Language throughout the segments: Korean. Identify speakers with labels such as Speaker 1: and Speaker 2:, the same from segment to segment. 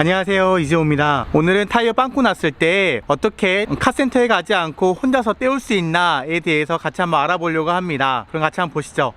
Speaker 1: 안녕하세요 이재호입니다. 오늘은 타이어 빵꾸 났을 때 어떻게 카센터에 가지 않고 혼자서 떼올 수 있나에 대해서 같이 한번 알아보려고 합니다. 그럼 같이 한번 보시죠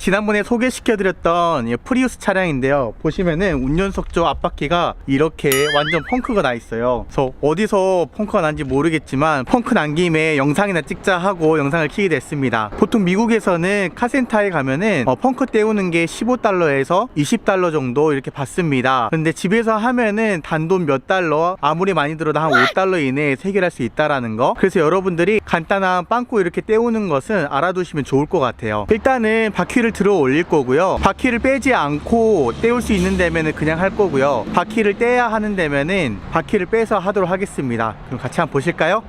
Speaker 1: 지난번에 소개시켜드렸던 이 프리우스 차량인데요. 보시면은 운전석 쪽 앞바퀴가 이렇게 완전 펑크가 나 있어요. 그래서 어디서 펑크가 난지 모르겠지만 펑크 난 김에 영상이나 찍자 하고 영상을 키게 됐습니다. 보통 미국에서는 카센터에 가면은 어, 펑크 떼우는 게 15달러에서 20달러 정도 이렇게 받습니다. 근데 집에서 하면은 단돈 몇 달러 아무리 많이 들어도 한 5달러 이내에 해결할 수 있다라는 거. 그래서 여러분들이 간단한 빵꾸 이렇게 떼우는 것은 알아두시면 좋을 것 같아요. 일단은 바퀴를 들어 올릴 거고요. 바퀴를 빼지 않고 떼울 수 있는 데면은 그냥 할 거고요. 바퀴를 떼야 하는 데면은 바퀴를 빼서 하도록 하겠습니다. 그럼 같이 한번 보실까요?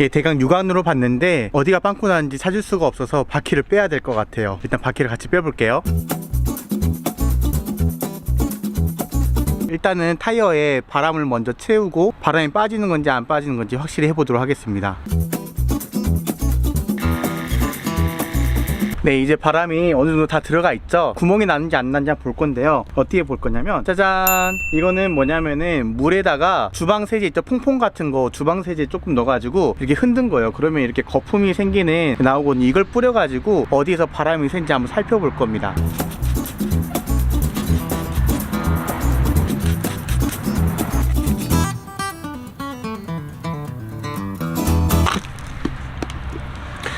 Speaker 1: 예, 대강 육안으로 봤는데 어디가 빵꾸 나는지 찾을 수가 없어서 바퀴를 빼야 될 것 같아요. 일단 바퀴를 같이 빼볼게요. 일단은 타이어에 바람을 먼저 채우고 바람이 빠지는 건지 안 빠지는 건지 확실히 해보도록 하겠습니다. 네 이제 바람이 어느 정도 다 들어가 있죠? 구멍이 나는지 안 나는지 볼 건데요. 어떻게 볼 거냐면 짜잔! 이거는 뭐냐면은 물에다가 주방 세제 있죠? 퐁퐁 같은 거 주방 세제 조금 넣어가지고 이렇게 흔든 거예요. 그러면 이렇게 거품이 생기는 나오거든요 이걸 뿌려가지고 어디에서 바람이 새는지 한번 살펴볼 겁니다.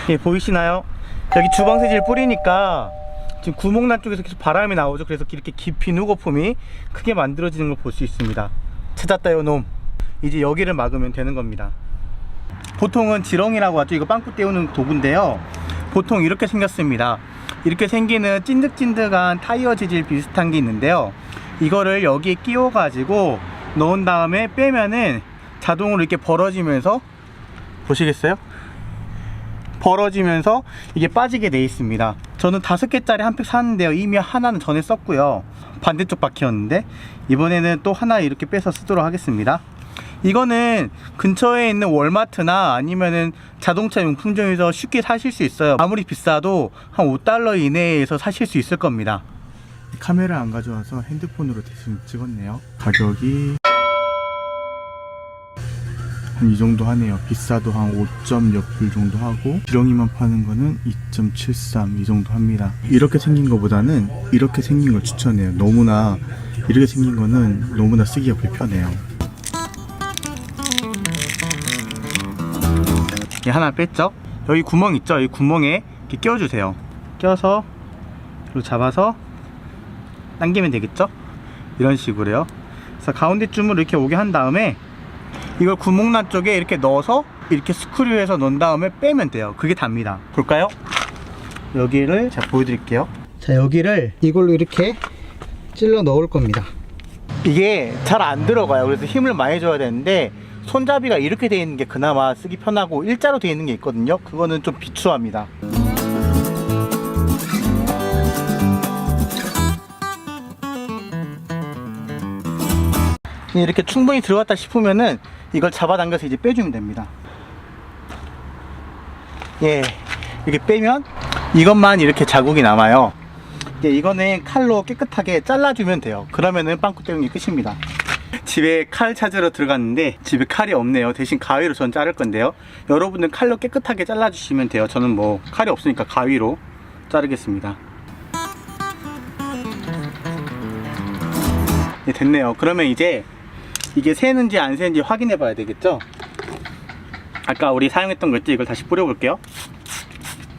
Speaker 1: 예 보이시나요? 여기 주방 세제를 뿌리니까 지금 구멍난 쪽에서 계속 바람이 나오죠. 그래서 이렇게 깊이 누거품이 크게 만들어지는 걸 볼 수 있습니다. 찾았다요, 놈. 이제 여기를 막으면 되는 겁니다. 보통은 지렁이라고 하죠. 이거 빵꾸 떼우는 도구인데요. 보통 이렇게 생겼습니다. 이렇게 생기는 찐득찐득한 타이어 재질 비슷한 게 있는데요. 이거를 여기에 끼워 가지고 넣은 다음에 빼면은 자동으로 이렇게 벌어지면서 보시겠어요? 벌어지면서 이게 빠지게 돼 있습니다. 저는 다섯 개짜리 한 팩 샀는데요. 이미 하나는 전에 썼고요. 반대쪽 바퀴였는데 이번에는 또 하나 이렇게 빼서 쓰도록 하겠습니다. 이거는 근처에 있는 월마트나 아니면은 자동차 용품점에서 쉽게 사실 수 있어요. 아무리 비싸도 한 5달러 이내에서 사실 수 있을 겁니다. 카메라 안 가져와서 핸드폰으로 대신 찍었네요. 가격이 한 이 정도 하네요. 비싸도 한 5점 몇불 정도 하고 지렁이만 파는 거는 2.73 이 정도 합니다. 이렇게 생긴 거보다는 이렇게 생긴 걸 추천해요. 너무나 이렇게 생긴 거는 너무나 쓰기가 불편해요. 이 하나 뺐죠? 여기 구멍 있죠? 이 구멍에 이렇게 껴주세요. 껴서 그리고 잡아서 당기면 되겠죠? 이런 식으로요. 그래서 가운데쯤으로 이렇게 오게 한 다음에 이걸 구멍난 쪽에 이렇게 넣어서 이렇게 스크류해서 넣은 다음에 빼면 돼요. 그게 답니다. 볼까요? 여기를 제가 보여드릴게요. 자, 여기를 이걸로 이렇게 찔러 넣을 겁니다. 이게 잘 안 들어가요. 그래서 힘을 많이 줘야 되는데 손잡이가 이렇게 되어 있는 게 그나마 쓰기 편하고 일자로 되어 있는 게 있거든요. 그거는 좀 비추합니다. 이렇게 충분히 들어갔다 싶으면은 이걸 잡아당겨서 이제 빼주면 됩니다. 예, 이렇게 빼면 이것만 이렇게 자국이 남아요. 예, 이거는 칼로 깨끗하게 잘라주면 돼요. 그러면은 빵꾸 때우는 게 끝입니다. 집에 칼 찾으러 들어갔는데 집에 칼이 없네요. 대신 가위로 전 자를 건데요. 여러분은 칼로 깨끗하게 잘라주시면 돼요. 저는 뭐 칼이 없으니까 가위로 자르겠습니다. 네, 됐네요. 그러면 이제 이게 새는지 안 새는지 확인해 봐야 되겠죠? 아까 우리 사용했던 거 있죠? 이걸 다시 뿌려 볼게요.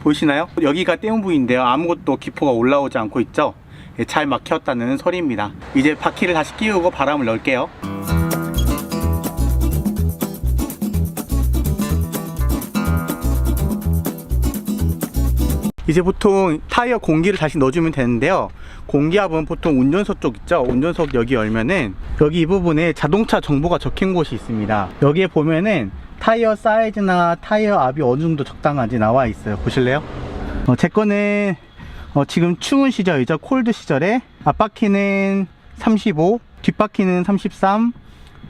Speaker 1: 보이시나요? 여기가 떼운 부위인데요. 아무것도 기포가 올라오지 않고 있죠? 예, 잘 막혔다는 소리입니다. 이제 바퀴를 다시 끼우고 바람을 넣을게요. 이제 보통 타이어 공기를 다시 넣어주면 되는데요. 공기압은 보통 운전석 쪽 있죠? 운전석 여기 열면은 여기 이 부분에 자동차 정보가 적힌 곳이 있습니다. 여기에 보면은 타이어 사이즈나 타이어 압이 어느 정도 적당한지 나와 있어요. 보실래요? 어, 제 거는 어, 지금 추운 시절이죠. 콜드 시절에 앞바퀴는 35, 뒷바퀴는 33,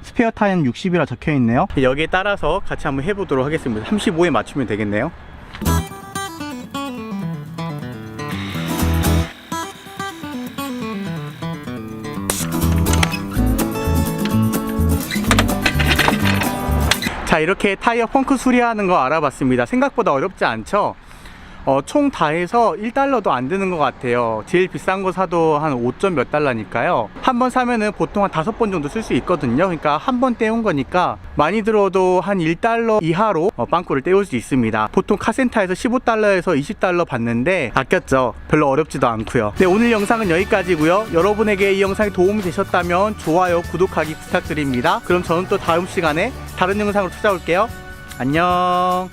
Speaker 1: 스페어 타임 60이라 적혀 있네요. 여기에 따라서 같이 한번 해보도록 하겠습니다. 35에 맞추면 되겠네요. 자 이렇게 타이어 펑크 수리하는 거 알아봤습니다. 생각보다 어렵지 않죠? 어, 총 다 해서 1달러도 안 드는 것 같아요. 제일 비싼 거 사도 한 5점 몇 달러니까요. 한 번 사면은 보통 한 다섯 번 정도 쓸 수 있거든요. 그러니까 한 번 떼운 거니까 많이 들어도 한 1달러 이하로 어, 빵꾸를 떼올 수 있습니다. 보통 카센터에서 15달러에서 20달러 받는데 아꼈죠. 별로 어렵지도 않고요. 네 오늘 영상은 여기까지고요. 여러분에게 이 영상이 도움이 되셨다면 좋아요 구독하기 부탁드립니다. 그럼 저는 또 다음 시간에 다른 영상으로 찾아올게요. 안녕